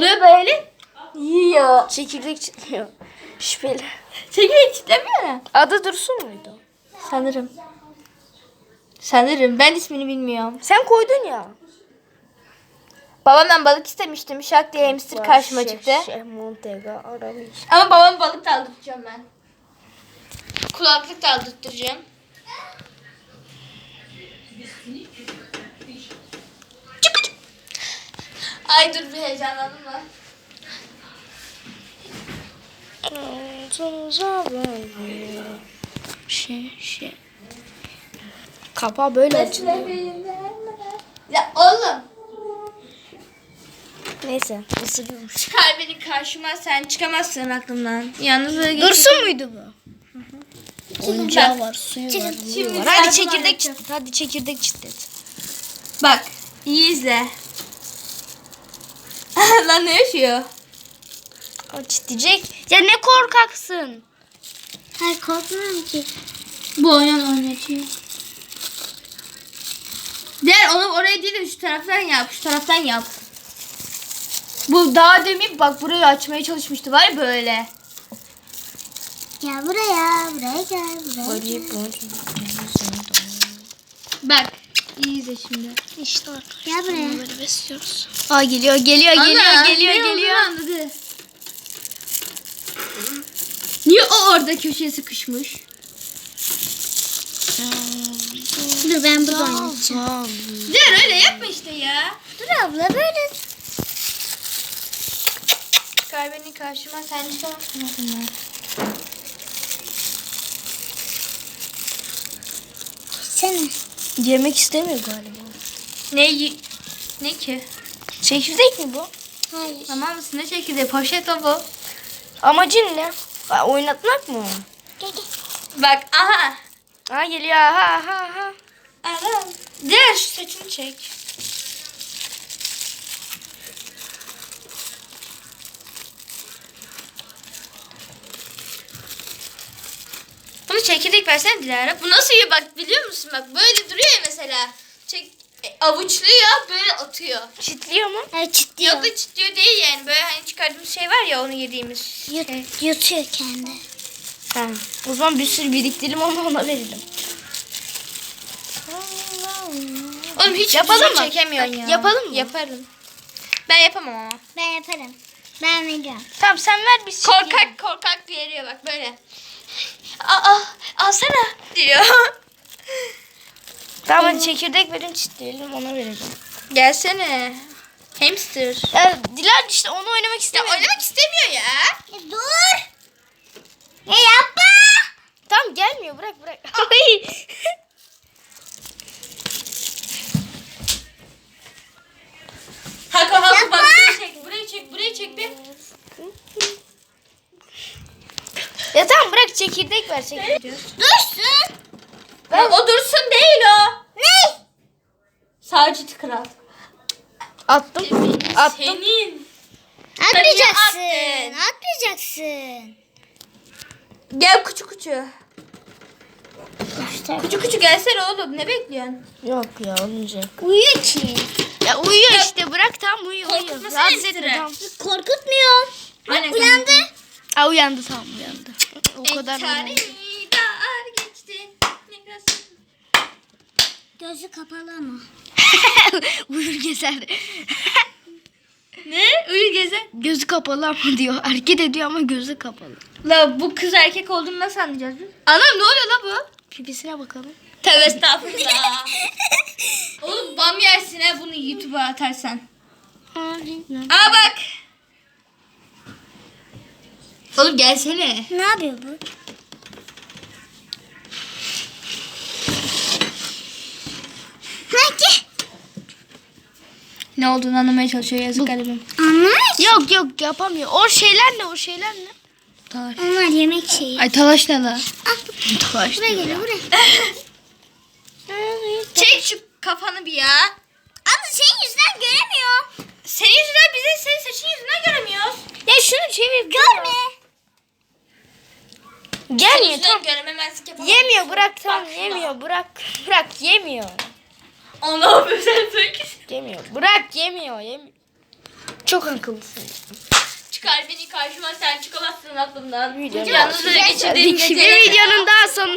oluyor böyle? Yiyor. Çekirdek çitliyor. Şüpheli. Çekirdek çitlemiyor ya. Adı Dursun muydu? Sanırım. Sanırım. Ben ismini bilmiyorum. Sen koydun ya. Babamdan balık istemiştim. Şak diye hamster karşıma Şeyh- çıktı. Montega aramış. Ama babam balık da aldırtacağım ben. Kulaklık da aldırtacağım. Ay dur bir heyecanlandım lan. Şey şey. Kapağı böyle açılıyor. Ya oğlum. Neyse ısırıyorum. Çıkar beni karşıma sen çıkamazsın aklımdan. Yalnız böyle Dursun muydu bu? Oyuncağı var, suyu var, şimdi var. sen Hadi bunu çekirdek çitlet. Hadi çekirdek çitlet. Bak iyi izle. lan ne yaşıyor? O çitleyecek. Ya ne korkaksın. Hayır korkmuyorum ki. Bu oyun oynatıyor. Diğer onu oraya değil de şu taraftan yap. Şu taraftan yap. Bu daha demin bak burayı açmaya çalışmıştı var ya böyle. Gel buraya, buraya gel, buraya gel. Bak iyi izle şimdi. İşte Gel buraya. böyle besliyoruz. Aa geliyor geliyor geliyor Ana, geliyor geliyor. Anladı. Niye o orada köşeye sıkışmış? Dur ben burada oynayacağım. Diğer öyle yapma işte ya. Dur abla böyle. Çıkar beni karşıma sen çıkamazsın aklımdan. Sen Yemek istemiyor galiba. Ne yi- ne ki? Çekirdek mi bu? Hayır. Tamam mısın? Ne şekilde? Poşet o bu. Amacın ne? Ha, oynatmak mı? Gel gel. Bak aha. Ha geliyor ha ha ha. Aram. Diğer şu saçını çek. Çekirdek versene Dilara. Bu nasıl yiyor bak biliyor musun? Bak böyle duruyor ya mesela. Çek, e, avuçluyor böyle atıyor. Çitliyor mu? Evet çitliyor. Yok da çıtlıyor değil yani. Böyle hani çıkardığımız şey var ya onu yediğimiz Yut, şey. yutuyor kendi. Ha. O zaman bir sürü biriktirelim onu ona verelim. Oğlum hiç Yapalım mı? çekemiyorsun ya. Yapalım mı? Yaparım. Ben yapamam ama. Ben yaparım. Ben veriyorum. Tamam sen ver biz çekelim. Korkak korkak veriyor bak böyle. Aa, alsana diyor. Tamam hadi çekirdek verin çitleyelim ona verelim. Gelsene. Hamster. Ya Dilan işte onu oynamak Ya istemiyor. oynamak istemiyor ya. Ya dur. Ya yapma. Tamam gelmiyor bırak bırak. Ay. Hako hako Yapma. bak burayı çek burayı çek burayı çek bir. ya tamam bırak çekirdek ver çekirdek. Dursun. Ya, o dursun değil o. Ne? Sacit kral. Attım. Attım. Senin. Atmayacaksın. attın. Atmayacaksın. Gel kuçu kuçu. İşte. Kuçu kuçu gelsene oğlum ne bekliyorsun? Yok ya olmayacak. Uyuyor ki. Ya uyuyor işte bırak tamam uyuyor uyuyor. Korkutmasana Rahatsız etme Esra. tamam. Korkutmuyor. Anne, Uyandı. Aa uyandı tamam uyandı. O kadar uyandı. Gözü kapalı ama. Uyur gezer. Ne? Uyu geze. Gözü kapalı ama diyor. Hareket ediyor ama gözü kapalı. La bu kız erkek olduğunu nasıl anlayacağız biz? Anam ne oluyor la bu? Pipisine bakalım. Tövbe estağfurullah. Oğlum bam yersin ha bunu YouTube'a atarsan. Aa bak. Oğlum gelsene. Ne yapıyor bu? Hadi. Ne olduğunu anlamaya çalışıyor yazık garibim. Anlar. Yok yok yapamıyor. O şeyler ne o şeyler ne? Talaş. Onlar yemek şeyi. Ay talaş ne la? Talaş. Buraya geliyor buraya. Çek şu kafanı bir ya. Abla senin yüzünden göremiyorum. Senin yüzünden bize senin saçın yüzünden göremiyoruz. Ya şunu çevir. Görme. Gelmiyor tamam. görememezlik yapamam. Yemiyor bırak tamam Bak, yemiyor bırak. Bırak yemiyor. Allah'ım sen. Yemiyor. Bırak yemiyor yemiyor. Çok akıllısın. Çıkar beni karşıma sen çıkamazsın aklımdan. Videonun Yalnız böyle geçirdiğim Bir geceler. videonun daha sonu.